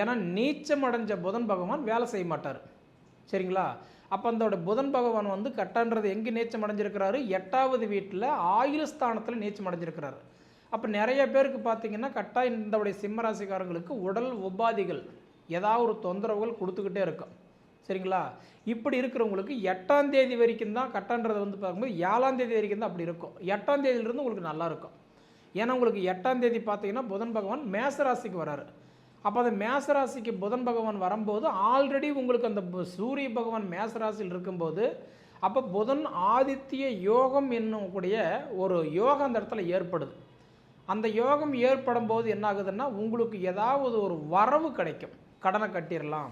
ஏன்னா நீச்சம் அடைஞ்ச புதன் பகவான் வேலை செய்ய மாட்டார். சரிங்களா? அப்போ அந்த புதன் பகவான் வந்து கட்டன்றது எங்கே நீச்சம் அடைஞ்சிருக்கிறாரு எட்டாவது வீட்டில் ஆயுள் ஸ்தானத்தில் நீச்சம் அடைஞ்சிருக்கிறாரு அப்போ நிறைய பேருக்கு பார்த்தீங்கன்னா கட்டா இந்தவுடைய சிம்மராசிக்காரங்களுக்கு உடல் உபாதிகள் ஏதாவது ஒரு தொந்தரவுகள் கொடுத்துக்கிட்டே இருக்கும். சரிங்களா? இப்படி இருக்கிறவங்களுக்கு எட்டாம் தேதி வரைக்கும் தான் கட்டன்றது வந்து பார்க்கும்போது ஏழாம் தேதி வரைக்கும் தான் அப்படி இருக்கும். எட்டாம் தேதியிலிருந்து உங்களுக்கு நல்லா இருக்கும். ஏன்னா உங்களுக்கு எட்டாம் தேதி பார்த்தீங்கன்னா புதன் பகவான் மேசராசிக்கு வராரு. அப்போ அந்த மேசராசிக்கு புதன் பகவான் வரும்போது ஆல்ரெடி உங்களுக்கு அந்த சூரிய பகவான் மேசராசியில் இருக்கும்போது அப்போ புதன் ஆதித்ய யோகம் என்னும் கூடிய ஒரு யோகம் அந்த இடத்துல ஏற்படுது. அந்த யோகம் ஏற்படும் போது என்ன ஆகுதுன்னா உங்களுக்கு ஏதாவது ஒரு வரவு கிடைக்கும். கடனை கட்டிடலாம்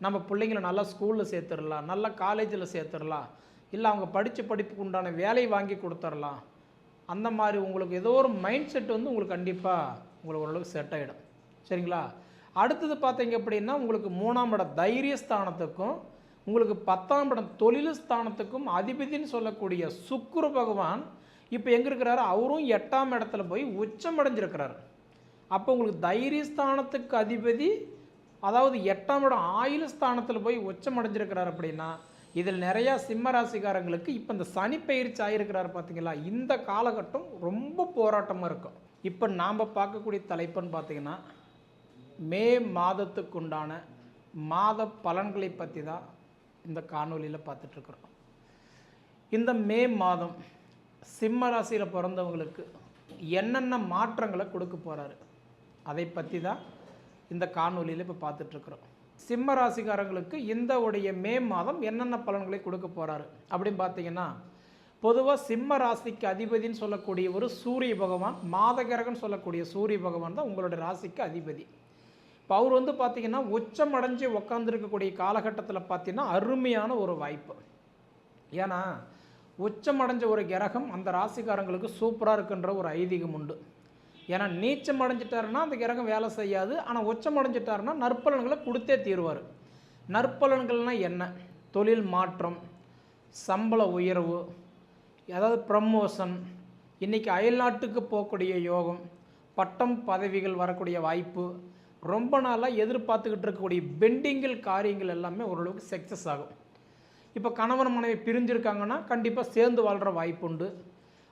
நம்ம பிள்ளைங்களை நல்லா ஸ்கூலில் சேர்த்துடலாம் நல்ல காலேஜில் சேர்த்துடலாம் இல்லை அவங்க படித்த படிப்புக்கு உண்டான வேலை வாங்கி கொடுத்துடலாம் அந்த மாதிரி உங்களுக்கு ஏதோ ஒரு மைண்ட் செட் வந்து உங்களுக்கு கண்டிப்பாக உங்களுக்கு ஓரளவுக்கு செட் ஆகிடும் சரிங்களா? அடுத்தது பார்த்தீங்க அப்படின்னா உங்களுக்கு மூணாம் இடம் தைரிய ஸ்தானத்துக்கும் உங்களுக்கு பத்தாம் இடம் தொழில் ஸ்தானத்துக்கும் அதிபதின்னு சொல்லக்கூடிய சுக்குரு பகவான் இப்போ எங்கே இருக்கிறாரு? அவரும் எட்டாம் இடத்துல போய் உச்சம் அடைஞ்சிருக்கிறார். அப்போ உங்களுக்கு தைரிய ஸ்தானத்துக்கு அதிபதி அதாவது எட்டாம் இடம் ஆயுள் ஸ்தானத்தில் போய் உச்சம் அடைஞ்சிருக்கிறார் அப்படின்னா இதில் நிறையா சிம்ம ராசிக்காரங்களுக்கு இப்போ இந்த சனி பயிற்சி ஆகிருக்கிறார் பார்த்தீங்களா இந்த காலகட்டம் ரொம்ப போராட்டமாக இருக்கும். இப்போ நாம் பார்க்கக்கூடிய தலைப்புன்னு பார்த்தீங்கன்னா மே மாதத்துக்குண்டான மாத பலன்களை பற்றி தான் இந்த காணொலியில் பார்த்துட்ருக்குறோம். இந்த மே மாதம் சிம்ம ராசியில் பிறந்தவங்களுக்கு என்னென்ன மாற்றங்களை கொடுக்க போகிறாரு அதை பற்றி தான் இந்த காணொலியில் இப்போ பார்த்துட்ருக்குறோம். சிம்ம ராசிக்காரங்களுக்கு இந்த உடைய மே மாதம் என்னென்ன பலன்களை கொடுக்க போகிறாரு அப்படின்னு பார்த்தீங்கன்னா பொதுவாக சிம்ம ராசிக்கு அதிபதின்னு சொல்லக்கூடிய ஒரு சூரிய பகவான் மாதகரகன் சொல்லக்கூடிய சூரிய பகவான் தான் உங்களுடைய ராசிக்கு அதிபதி. இப்போ அவர் வந்து பார்த்திங்கன்னா உச்சம் அடைஞ்சு உக்காந்துருக்கக்கூடிய காலகட்டத்தில் பார்த்தீங்கன்னா அருமையான ஒரு வாய்ப்பு. ஏன்னா உச்சம் அடைஞ்ச ஒரு கிரகம் அந்த ராசிக்காரங்களுக்கு சூப்பராக இருக்குன்ற ஒரு ஐதீகம் உண்டு. ஏன்னா நீச்சம் அடைஞ்சிட்டாருன்னா அந்த கிரகம் வேலை செய்யாது. ஆனால் உச்சம் அடைஞ்சிட்டாருன்னா நற்பலன்களை கொடுத்தே தீருவார். நற்பலன்கள்னால் என்ன? தொழில் மாற்றம் சம்பள உயர்வு அதாவது ப்ரமோஷன் இன்றைக்கி அயல்நாட்டுக்கு போகக்கூடிய யோகம் பட்டம் பதவிகள் வரக்கூடிய வாய்ப்பு ரொம்ப நாளாக எதிர்பார்த்துக்கிட்டு இருக்கக்கூடிய பெண்டிங்கில் காரியங்கள் எல்லாமே ஓரளவுக்கு சக்ஸஸ் ஆகும். இப்போ கணவன் மனைவி பிரிஞ்சிருக்காங்கன்னா கண்டிப்பாக சேர்ந்து வாழ்கிற வாய்ப்பு உண்டு.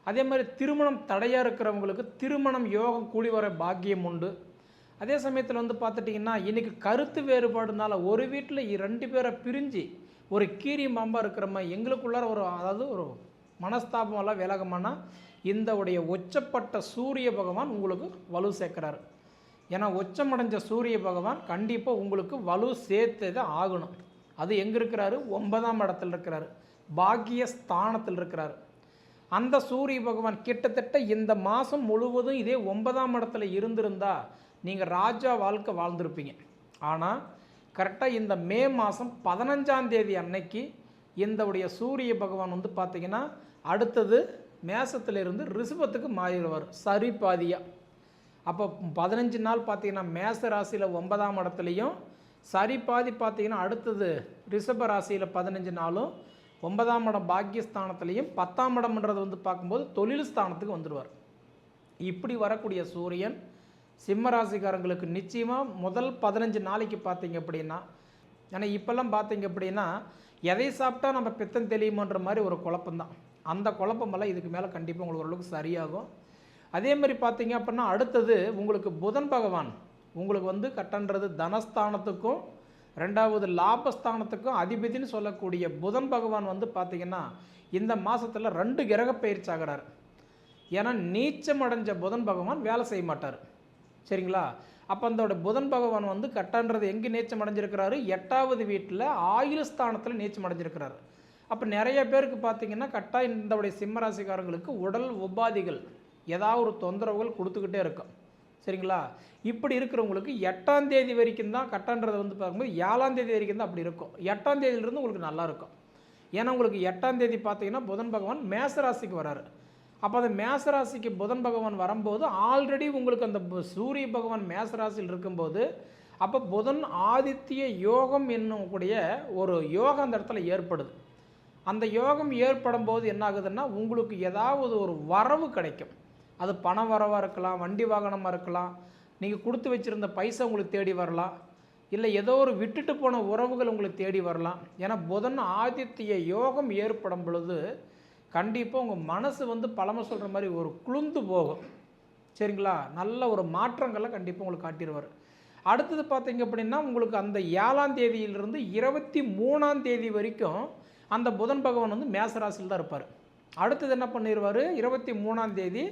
அதே மாதிரி திருமணம் தடையாக இருக்கிறவங்களுக்கு திருமணம் யோகம் கூடி வர பாக்கியம் உண்டு. அதே சமயத்தில் வந்து பார்த்துட்டிங்கன்னா இன்றைக்கி கருத்து வேறுபாடுனால ஒரு வீட்டில் ரெண்டு பேரை பிரிஞ்சு ஒரு கீரி மாம்பாக இருக்கிற மாதிரி எங்களுக்குள்ளார ஒரு அதாவது ஒரு மனஸ்தாபம் எல்லாம் விலகமானா இந்த உடைய ஒச்சப்பட்ட சூரிய பகவான் உங்களுக்கு வலு சேர்க்குறாரு. ஏன்னா உச்சமடைஞ்ச சூரிய பகவான் கண்டிப்பாக உங்களுக்கு வலு சேர்த்து தான் ஆகணும். அது எங்கே இருக்கிறாரு? ஒன்பதாம் இடத்துல இருக்கிறாரு. பாக்கிய ஸ்தானத்தில் இருக்கிறாரு. அந்த சூரிய பகவான் கிட்டத்தட்ட இந்த மாதம் முழுவதும் இதே ஒன்பதாம் இடத்துல இருந்திருந்தா நீங்கள் ராஜா வாழ்க்கை வாழ்ந்திருப்பீங்க. ஆனால் கரெக்டாக இந்த மே மாதம் பதினஞ்சாம் தேதி அன்னைக்கு இந்த உடைய சூரிய பகவான் வந்து பார்த்தீங்கன்னா அடுத்தது மேசத்திலிருந்து ரிஷபத்துக்கு மாறிடுவார். சரி பாதியாக அப்போ பதினஞ்சு நாள் பார்த்தீங்கன்னா மேச ராசியில் ஒன்பதாம் இடத்துலையும் சரி பாதி பார்த்தீங்கன்னா அடுத்தது ரிஷப ராசியில் பதினஞ்சு நாளும் ஒன்பதாம் இடம் பாக்கியஸ்தானத்துலேயும் பத்தாம் இடம்ன்றது வந்து பார்க்கும்போது தொழில் ஸ்தானத்துக்கு வந்துடுவார் இப்படி வரக்கூடிய சூரியன் சிம்ம ராசிக்காரங்களுக்கு நிச்சயமாக முதல் பதினஞ்சு நாளைக்கு பார்த்தீங்க அப்படின்னா ஏன்னா இப்போல்லாம் பார்த்தீங்க அப்படின்னா எதை சாப்பிட்டா நம்ம பித்தம் தெளியுமன்ற மாதிரி ஒரு குழப்பம்தான். அந்த குழப்பமெல்லாம் இதுக்கு மேலே கண்டிப்பாக உங்களுக்கு ஓரளவுக்கு சரியாகும். அதே மாதிரி பார்த்தீங்க அப்படின்னா அடுத்தது உங்களுக்கு புதன் பகவான். உங்களுக்கு வந்து கட்டன்றது தனஸ்தானத்துக்கும் ரெண்டாவது லாபஸ்தானத்துக்கும் அதிபதினு சொல்லக்கூடிய புதன் பகவான் வந்து பார்த்தீங்கன்னா இந்த மாதத்தில் ரெண்டு கிரக பயிற்சி ஆகிறார். ஏன்னா நீச்சம் அடைஞ்ச புதன் பகவான் வேலை செய்ய மாட்டார். சரிங்களா? அப்போ அந்த புதன் பகவான் வந்து கட்டன்றது எங்கே நீச்சம் அடைஞ்சிருக்கிறாரு? எட்டாவது வீட்டில் ஆயுள் ஸ்தானத்தில் நீச்சம் அடைஞ்சிருக்கிறார். அப்போ நிறைய பேருக்கு பார்த்தீங்கன்னா கட்டா இந்த சிம்மராசிக்காரங்களுக்கு உடல் உபாதிகள். ஏதாவது ஒரு தொந்தரவுகள் கொடுத்துக்கிட்டே இருக்கும். சரிங்களா? இப்படி இருக்கிறவங்களுக்கு எட்டாம் தேதி வரைக்கும் தான் கட்டன்றது வந்து பார்க்கும்போது ஏழாம் தேதி வரைக்கும் தான் அப்படி இருக்கும். எட்டாம் தேதியிலிருந்து உங்களுக்கு நல்லா இருக்கும். ஏன்னா உங்களுக்கு எட்டாம் தேதி பார்த்தீங்கன்னா புதன் பகவான் மேசராசிக்கு வராரு. அப்போ அந்த மேசராசிக்கு புதன் பகவான் வரும்போது ஆல்ரெடி உங்களுக்கு அந்த சூரிய பகவான் மேசராசியில் இருக்கும்போது அப்போ புதன் ஆதித்ய யோகம் என்னும் கூடிய ஒரு யோகம் அந்த இடத்துல ஏற்படுது. அந்த யோகம் ஏற்படும் போது என்ன ஆகுதுன்னா உங்களுக்கு ஏதாவது ஒரு வரவு கிடைக்கும். அது பண வரவாக இருக்கலாம் வண்டி வாகனமாக இருக்கலாம் நீங்கள் கொடுத்து வச்சுருந்த பைசா உங்களுக்கு தேடி வரலாம். இல்லை ஏதோ ஒரு விட்டுட்டு போன உறவுகள் உங்களுக்கு தேடி வரலாம். ஏன்னா புதன் ஆதித்ய யோகம் ஏற்படும் பொழுது கண்டிப்பாக உங்கள் மனசு வந்து பழமை சொல்கிற மாதிரி ஒரு குளுந்து போகும். சரிங்களா? நல்ல ஒரு மாற்றங்களை கண்டிப்பாக உங்களுக்கு காட்டிடுவார். அடுத்தது பார்த்தீங்க அப்படின்னா உங்களுக்கு அந்த ஏழாம் தேதியிலிருந்து இருபத்தி மூணாம் தேதி வரைக்கும் அந்த புதன் பகவான் வந்து மேசராசியில் தான் இருப்பார். அடுத்தது என்ன பண்ணிடுவார்? இருபத்தி மூணாம் தேதி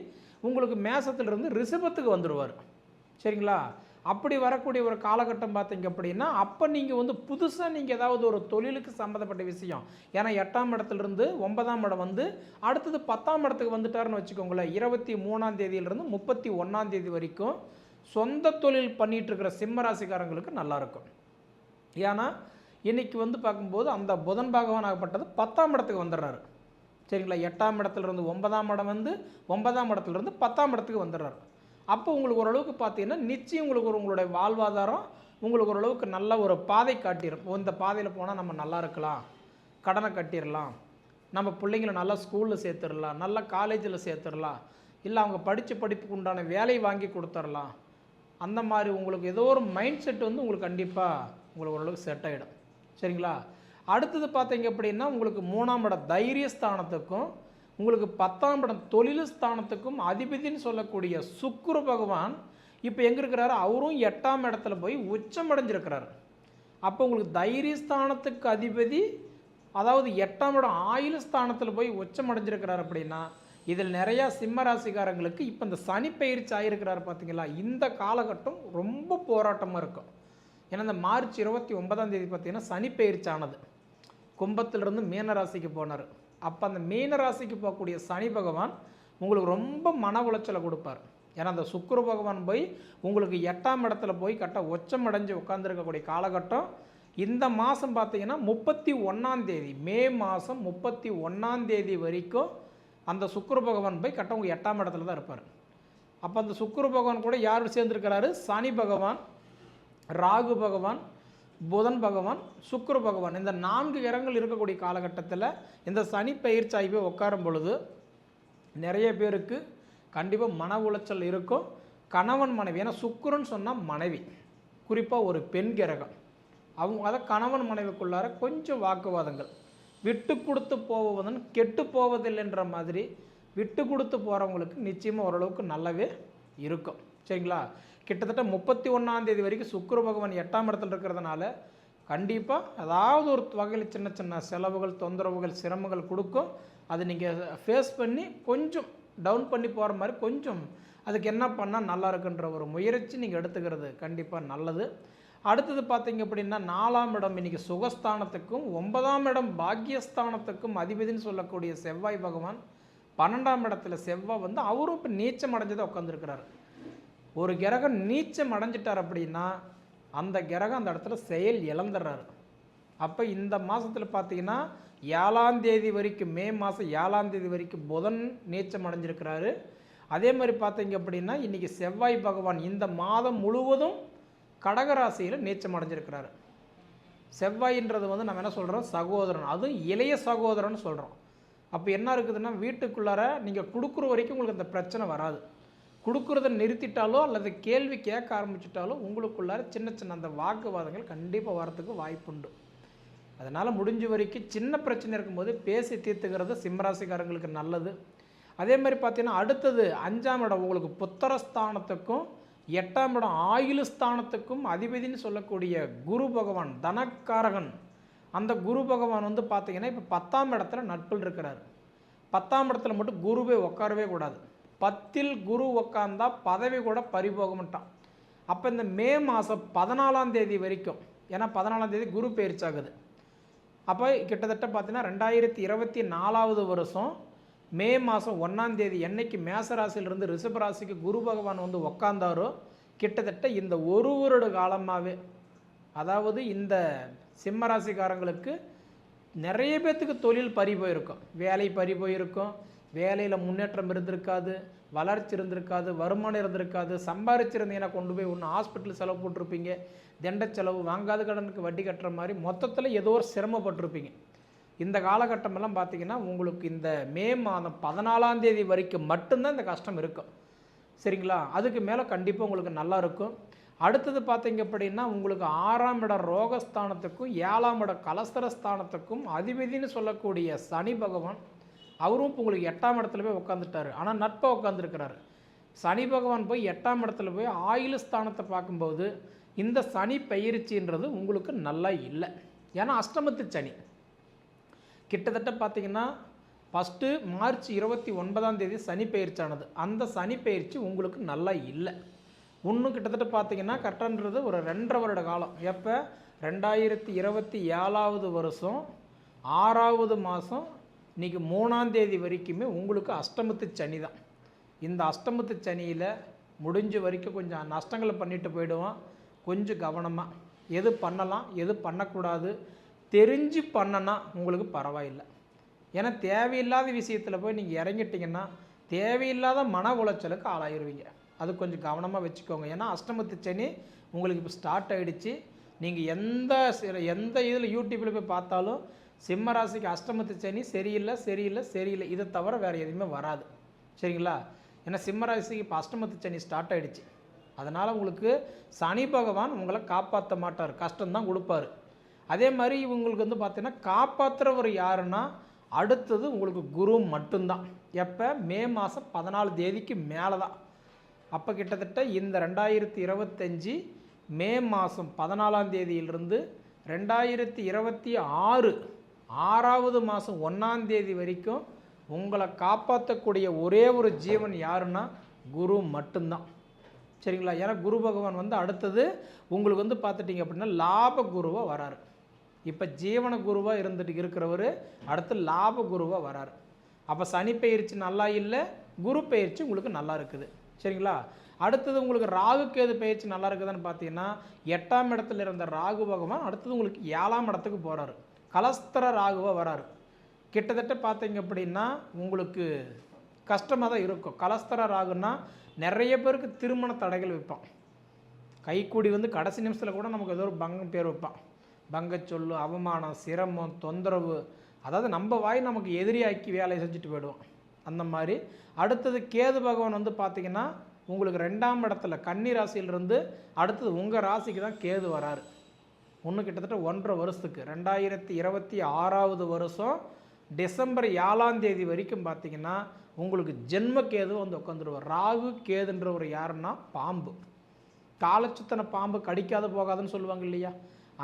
உங்களுக்கு மேசத்திலிருந்து ரிஷபத்துக்கு வந்துடுவார் சரிங்களா? அப்படி வரக்கூடிய ஒரு காலகட்டம் பார்த்தீங்க அப்படின்னா அப்போ நீங்கள் வந்து புதுசாக நீங்கள் ஏதாவது ஒரு தொழிலுக்கு சம்மந்தப்பட்ட விஷயம். ஏன்னா எட்டாம் இடத்துலேருந்து ஒன்பதாம் இடம் வந்து அடுத்தது பத்தாம் இடத்துக்கு வந்துட்டாருன்னு வச்சுக்கோங்களேன். இருபத்தி மூணாம் தேதியிலிருந்து முப்பத்தி ஒன்றாம் தேதி வரைக்கும் சொந்த தொழில் பண்ணிகிட்ருக்கிற சிம்மராசிக்காரங்களுக்கு சிம்ம ஏன்னா இன்றைக்கி வந்து பார்க்கும்போது அந்த புதன் பகவான் ஆகப்பட்டது பத்தாம் இடத்துக்கு வந்துடுறாரு. சரிங்களா? எட்டாம் இடத்துலேருந்து ஒன்பதாம் இடம் வந்து ஒன்பதாம் இடத்துல இருந்து பத்தாம் இடத்துக்கு வந்துடுறாரு. அப்போ உங்களுக்கு ஓரளவுக்கு பார்த்தீங்கன்னா நிச்சயம் உங்களுக்கு ஒரு உங்களுடைய வாழ்வாதாரம் உங்களுக்கு ஓரளவுக்கு நல்ல ஒரு பாதை காட்டிடும் இந்த பாதையில் போனால் நம்ம நல்லா இருக்கலாம். கடனை கட்டிடலாம் நம்ம பிள்ளைங்கள நல்லா ஸ்கூலில் சேர்த்துடலாம் நல்ல காலேஜில் சேர்த்துடலாம் இல்லை அவங்க படித்த படிப்புக்கு உண்டான வேலை வாங்கி கொடுத்துடலாம் அந்த மாதிரி உங்களுக்கு ஏதோ ஒரு மைண்ட் செட் வந்து உங்களுக்கு கண்டிப்பாக உங்களுக்கு ஓரளவுக்கு செட் ஆகிடும் சரிங்களா? அடுத்தது பார்த்தீங்க அப்படின்னா உங்களுக்கு மூணாம் இடம் தைரியஸ்தானத்துக்கும் உங்களுக்கு பத்தாம் இடம் தொழில் ஸ்தானத்துக்கும் அதிபதின்னு சொல்லக்கூடிய சுக்குரு பகவான் இப்போ எங்கே இருக்கிறாரு? அவரும் எட்டாம் இடத்துல போய் உச்சம் அடைஞ்சிருக்கிறாரு. அப்போ உங்களுக்கு தைரியஸ்தானத்துக்கு அதிபதி அதாவது எட்டாம் இடம் ஆயுள் ஸ்தானத்தில் போய் உச்சம் அடைஞ்சிருக்கிறார் அப்படின்னா இதில் நிறையா சிம்ம ராசிக்காரங்களுக்கு இப்போ இந்த சனி பயிற்சி ஆகிருக்கிறாரு பார்த்தீங்களா? இந்த காலகட்டம் ரொம்ப போராட்டமாக இருக்கும். ஏன்னா இந்த மார்ச் இருபத்தி ஒன்பதாம் தேதி பார்த்தீங்கன்னா சனி பயிற்சி ஆனது. கும்பத்திலிருந்து மீன ராசிக்கு போனார். அப்போ அந்த மீன ராசிக்கு போகக்கூடிய சனி பகவான் உங்களுக்கு ரொம்ப மன உளைச்சலை கொடுப்பார். ஏன்னா அந்த சுக்கர பகவான் போய் உங்களுக்கு எட்டாம் இடத்துல போய் கட்ட உச்சம் அடைஞ்சு உட்காந்துருக்கக்கூடிய காலகட்டம் இந்த மாதம் பார்த்தீங்கன்னா முப்பத்தி ஒன்றாம் தேதி மே மாதம் முப்பத்தி ஒன்றாம் தேதி வரைக்கும் அந்த சுக்கர பகவான் போய் கட்ட உங்கள் எட்டாம் இடத்துல தான் இருப்பார். அப்போ அந்த சுக்கர பகவான் கூட யார் சேர்ந்துருக்கிறாரு? சனி பகவான் ராகு பகவான் புதன் பகவான் சுக்கர பகவான் இந்த நான்கு கிரகங்கள் இருக்கக்கூடிய காலகட்டத்தில் இந்த சனி பயிற்சி போய் உட்காரும் பொழுது நிறைய பேருக்கு கண்டிப்பாக மன உளைச்சல் இருக்கும். கணவன் மனைவி ஏன்னா சுக்கிரன்னு சொன்னால் மனைவி குறிப்பாக ஒரு பெண் கிரகம். அவங்க அதை கணவன் மனைவிக்குள்ளார கொஞ்சம் வாக்குவாதங்கள். விட்டு கொடுத்து போவதன் கெட்டு போவதில்லைன்ற மாதிரி விட்டு கொடுத்து போகிறவங்களுக்கு நிச்சயமாக ஓரளவுக்கு நல்லாவே இருக்கும். சரிங்களா? கிட்டத்தட்ட முப்பத்தி ஒன்றாம் தேதி வரைக்கும் சுக்கர பகவான் எட்டாம் இடத்துல இருக்கிறதுனால கண்டிப்பாக ஏதாவது ஒரு வகையில் சின்ன சின்ன செலவுகள் தொந்தரவுகள் சிரமங்கள் கொடுக்கும். அதை நீங்கள் ஃபேஸ் பண்ணி கொஞ்சம் டவுன் பண்ணி போகிற மாதிரி கொஞ்சம் அதுக்கு என்ன பண்ணால் நல்லா இருக்குன்ற ஒரு முயற்சி நீங்கள் எடுத்துக்கிறது கண்டிப்பாக நல்லது. அடுத்தது பார்த்தீங்க அப்படின்னா நாலாம் இடம் இன்றைக்கி சுகஸ்தானத்துக்கும் ஒன்பதாம் இடம் பாக்கியஸ்தானத்துக்கும் அதிபதின்னு சொல்லக்கூடிய செவ்வாய் பகவான் பன்னெண்டாம் இடத்துல செவ்வாய் வந்து அவரும் இப்போ நீச்சம் அடைஞ்சதை உட்காந்துருக்கிறாரு ஒரு கிரகம் நீச்சம் அடைஞ்சிட்டார் அப்படின்னா அந்த கிரகம் அந்த இடத்துல செயல் இழந்துடுறாரு. அப்போ இந்த மாதத்தில் பார்த்தீங்கன்னா ஏழாம் தேதி வரைக்கும் மே மாதம் ஏழாம் தேதி வரைக்கும் புதன் நீச்சம் அடைஞ்சிருக்கிறாரு. அதே மாதிரி பார்த்தீங்க அப்படின்னா இன்றைக்கி செவ்வாய் பகவான் இந்த மாதம் முழுவதும் கடகராசியில் நீச்சம் அடைஞ்சிருக்கிறாரு. செவ்வாயின்றது வந்து நம்ம என்ன சொல்கிறோம் சகோதரன். அதுவும் இளைய சகோதரன் சொல்கிறோம் அப்போ என்ன இருக்குதுன்னா வீட்டுக்குள்ளார நீங்கள் கொடுக்குற வரைக்கும் உங்களுக்கு அந்த பிரச்சனை வராது. கொடுக்குறத நிறுத்திட்டாலோ அல்லது கேள்வி கேட்க ஆரம்பிச்சிட்டாலோ உங்களுக்குள்ளார சின்ன சின்ன அந்த வாக்குவாதங்கள் கண்டிப்பாக வரத்துக்கு வாய்ப்புண்டு. அதனால் முடிஞ்ச வரைக்கும் சின்ன பிரச்சனை இருக்கும்போது பேசி தீர்த்துக்கிறது சிம்மராசிக்காரங்களுக்கு நல்லது. அதே மாதிரி பார்த்தீங்கன்னா அடுத்தது அஞ்சாம் இடம் உங்களுக்கு புத்தரஸ்தானத்துக்கும் எட்டாம் இடம் ஆயுள் ஸ்தானத்துக்கும் அதிபதினு சொல்லக்கூடிய குரு பகவான் தனக்காரகன். அந்த குரு பகவான் வந்து பார்த்தீங்கன்னா இப்போ பத்தாம் இடத்துல நட்பில் இருக்கிறார். பத்தாம் இடத்துல மட்டும் குருவே உட்காரவே கூடாது. பத்தில் குரு உக்காந்தா பதவி கூட பறிபோகமாட்டான். அப்போ இந்த மே மாதம் பதினாலாம் தேதி வரைக்கும் ஏன்னா பதினாலாம் தேதி குரு பயிற்சாகுது அப்போ கிட்டத்தட்ட பார்த்தீங்கன்னா ரெண்டாயிரத்தி இருபத்தி நாலாவது வருஷம் மே மாதம் ஒன்றாம் தேதி என்னைக்கு மேசராசிலிருந்து ரிஷபராசிக்கு குரு பகவான் வந்து உக்காந்தாரோ கிட்டத்தட்ட இந்த ஒரு வருட காலமாகவே அதாவது இந்த சிம்மராசிக்காரங்களுக்கு நிறைய பேர்த்துக்கு தொழில் பறி போயிருக்கும். வேலை பறி போயிருக்கும். வேலையில் முன்னேற்றம் இருந்திருக்காது வளர்ச்சி இருந்திருக்காது வருமானம் இருந்திருக்காது சம்பாரிச்சிருந்தீங்கன்னா கொண்டு போய் ஒன்று ஹாஸ்பிட்டல் செலவு போட்டிருப்பீங்க. தண்ட செலவு வாங்காத கடனுக்கு வட்டி கட்டுற மாதிரி மொத்தத்தில் ஏதோ ஒரு சிரமப்பட்டிருப்பீங்க. இந்த காலகட்டமெல்லாம் பார்த்தீங்கன்னா உங்களுக்கு இந்த மே மாதம் பதினாலாம் தேதி வரைக்கும் மட்டும்தான் இந்த கஷ்டம் இருக்கும். சரிங்களா? அதுக்கு மேலே கண்டிப்பாக உங்களுக்கு நல்லா இருக்கும். அடுத்தது பார்த்தீங்க அப்படின்னா உங்களுக்கு ஆறாம் இட ரோகஸ்தானத்துக்கும் ஏழாம் இட கலஸ்தரஸ்தானத்துக்கும் அதிபதினு சொல்லக்கூடிய சனி பகவான் அவரும் இப்போ உங்களுக்கு எட்டாம் இடத்துல போய் உட்காந்துட்டாரு ஆனால் நட்பாக உட்காந்துருக்கிறாரு சனி பகவான் போய் எட்டாம் இடத்துல போய் ஆயுள் ஸ்தானத்தை பார்க்கும்போது இந்த சனி பயிற்சின்றது உங்களுக்கு நல்லா இல்லை. ஏன்னா அஷ்டமத்து சனி. கிட்டத்தட்ட பார்த்தீங்கன்னா ஃபஸ்ட்டு மார்ச் இருபத்தி ஒன்பதாம் தேதி சனி பயிற்சியானது அந்த சனி பயிற்சி உங்களுக்கு நல்லா இல்லை. ஒன்றும் கிட்டத்தட்ட பார்த்தீங்கன்னா கரெக்டான்றது ஒரு ரெண்டரை வருட காலம். எப்போ? ரெண்டாயிரத்தி இருபத்தி ஏழாவது வருஷம் ஆறாவது மாதம் இன்றைக்கி மூணாந்தேதி வரைக்குமே உங்களுக்கு அஷ்டமத்து சனி தான். இந்த அஷ்டமத்து சனியில் முடிஞ்ச வரைக்கும் கொஞ்சம் நஷ்டங்களை பண்ணிட்டு போயிடுவோம் கொஞ்சம் கவனமாக எது பண்ணலாம் எது பண்ணக்கூடாது தெரிஞ்சு பண்ணனா உங்களுக்கு பரவாயில்லை. ஏன்னா தேவையில்லாத விஷயத்தில் போய் நீங்கள் இறங்கிட்டீங்கன்னா தேவையில்லாத மன உளைச்சலுக்கு ஆளாயிருவீங்க. அது கொஞ்சம் கவனமாக வச்சுக்கோங்க. ஏன்னா அஷ்டமத்து சனி உங்களுக்கு இப்போ ஸ்டார்ட் ஆகிடுச்சு நீங்கள் எந்த சில எந்த இதில் யூடியூப்பில் போய் பார்த்தாலும் சிம்ம ராசிக்கு அஷ்டமத்து சனி சரியில்லை சரியில்லை சரியில்லை. இதை தவிர வேறு எதுவுமே வராது. சரிங்களா? ஏன்னா சிம்ம ராசிக்கு இப்போ அஷ்டமத்து சனி ஸ்டார்ட் ஆகிடுச்சு அதனால் உங்களுக்கு சனி பகவான் உங்களை காப்பாற்ற மாட்டார். கஷ்டம்தான் கொடுப்பாரு. அதே மாதிரி இவங்களுக்கு வந்து பார்த்தீங்கன்னா காப்பாற்றுறவர் யாருன்னா அடுத்தது உங்களுக்கு குரு மட்டும்தான். எப்போ? மே மாதம் பதினாலு தேதிக்கு மேலே தான் அப்போ கிட்டத்தட்ட இந்த ரெண்டாயிரத்தி இருபத்தஞ்சி மே மாதம் பதினாலாம் தேதியிலிருந்து ரெண்டாயிரத்தி இருபத்தி ஆறு ஆறாவது மாதம் ஒன்றாம் தேதி வரைக்கும் உங்களை காப்பாற்றக்கூடிய ஒரே ஒரு ஜீவன் யாருன்னா குரு மட்டும்தான். சரிங்களா? ஏன்னா குரு பகவான் வந்து அடுத்தது உங்களுக்கு வந்து பார்த்துட்டிங்க அப்படின்னா லாப குருவாக வராரு. இப்போ ஜீவன குருவாக இருந்துட்டு இருக்கிறவர் அடுத்து லாப குருவாக வராரு. அப்போ சனி பயிற்சி நல்லா இல்லை குரு பயிற்சி உங்களுக்கு நல்லா இருக்குது. சரிங்களா? அடுத்தது உங்களுக்கு ராகு கேது பயிற்சி நல்லா இருக்குதுன்னு பார்த்தீங்கன்னா எட்டாம் இடத்துல இருந்த ராகு பகவான் அடுத்தது உங்களுக்கு ஏழாம் இடத்துக்கு போகிறாரு கலஸ்தர ராகுவாக வராரு. கிட்டத்தட்ட பார்த்தீங்க அப்படின்னா உங்களுக்கு கஷ்டமாக தான் இருக்கும். கலஸ்தர ராகுன்னா நிறைய பேருக்கு திருமண தடைகள் வைப்பான். கைக்கூடி வந்து கடைசி நிமிஷத்தில் கூட நமக்கு ஏதோ ஒரு பங்கம் பேர் வைப்பான். பங்கச்சொல்லு அவமானம் சிரமம் தொந்தரவு அதாவது நம்ம வாய் நமக்கு எதிரியாக்கி வேலையை செஞ்சுட்டு போயிடுவோம் அந்த மாதிரி. அடுத்தது கேது பகவான் வந்து பார்த்திங்கன்னா உங்களுக்கு ரெண்டாம் இடத்துல கன்னி ராசியிலிருந்து அடுத்தது உங்கள் ராசிக்கு தான் கேது வராரு. ஒன்று கிட்டத்தட்ட ஒன்றரை வருஷத்துக்கு. ரெண்டாயிரத்தி இருபத்தி ஆறாவது வருஷம் டிசம்பர் ஏழாம் தேதி வரைக்கும் பார்த்தீங்கன்னா உங்களுக்கு ஜென்ம கேது வந்து உட்காந்துருவார் ராகு கேதுன்றவர் யாருன்னா பாம்பு. காலச்சுத்தனை பாம்பு கடிக்காத போகாதுன்னு சொல்லுவாங்க இல்லையா?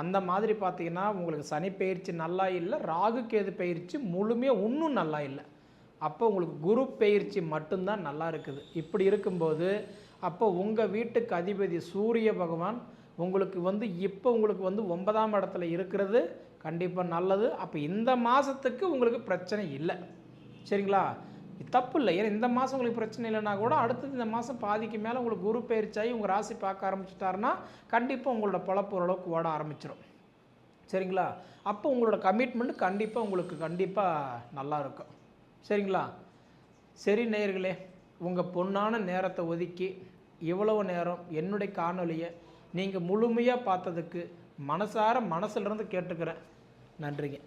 அந்த மாதிரி பார்த்தீங்கன்னா உங்களுக்கு சனி பயிற்சி நல்லா இல்லை ராகு கேது பயிற்சி முழுமையாக இன்னும் நல்லா இல்லை. அப்போ உங்களுக்கு குரு பயிற்சி மட்டும்தான் நல்லா இருக்குது. இப்படி இருக்கும்போது அப்போ உங்கள் வீட்டுக்கு அதிபதி சூரிய பகவான் உங்களுக்கு வந்து இப்போ உங்களுக்கு வந்து ஒன்பதாம் இடத்துல இருக்கிறது கண்டிப்பாக நல்லது. அப்போ இந்த மாதத்துக்கு உங்களுக்கு பிரச்சனை இல்லை. சரிங்களா? தப்பு இல்லை. ஏன்னா இந்த மாதம் உங்களுக்கு பிரச்சனை இல்லைன்னா கூட அடுத்தது இந்த மாதம் பாதிக்கு மேலே உங்களுக்கு குரு பயிற்சியாகி உங்கள் ராசி பார்க்க ஆரம்பிச்சிட்டாருன்னா கண்டிப்பாக உங்களோட பொழப்பு ஓரளவுக்கு ஓட ஆரம்பிச்சிடும் சரிங்களா? அப்போ உங்களோட கமிட்மெண்ட் கண்டிப்பாக உங்களுக்கு கண்டிப்பாக நல்லா இருக்கும். சரிங்களா? சரி நேயர்களே உங்கள் பொன்னான நேரத்தை ஒதுக்கி இவ்வளவு நேரம் என்னுடைய காணொலியை நீங்கள் முழுமையாக பார்த்ததுக்கு மனசார மனசுலேருந்து கேட்டுக்கிறேன். நன்றிங்க.